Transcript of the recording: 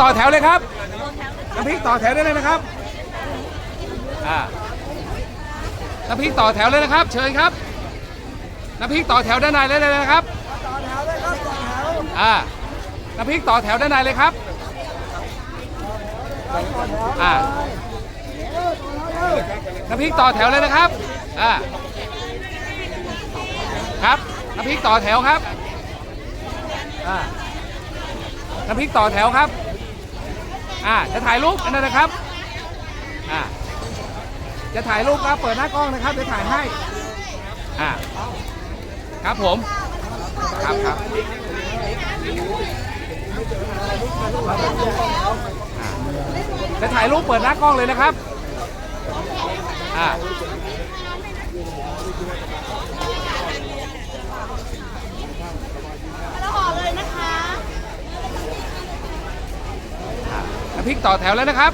ต่อแถวเลยครับน้ำพริกต่อแถวได้เลยนะครับอ่าน้ำพริกต่อแถวเลยนะครับ เชิญครับน้ำพริกต่อแถวด้านในเลยเลยนะครับต่อแถวเลยครับต่อแถวอ่าน้ำพริกต่อแถวด้านในเลยครับอ่าน้ำพริกต่อแถวเลยนะครับอ่าครับน้ำพริกต่อแถวครับอ่าน้ำพริกต่อแถวครับ อ่าจะถ่ายรูปอันนั้นนะครับอ่าจะถ่ายรูปครับเปิดหน้ากล้องนะครับจะถ่ายให้อ่าครับผมครับครับจะถ่ายรูปเปิดหน้ากล้องเลยนะครับอ่า พิกต่อแถวแล้วนะครับ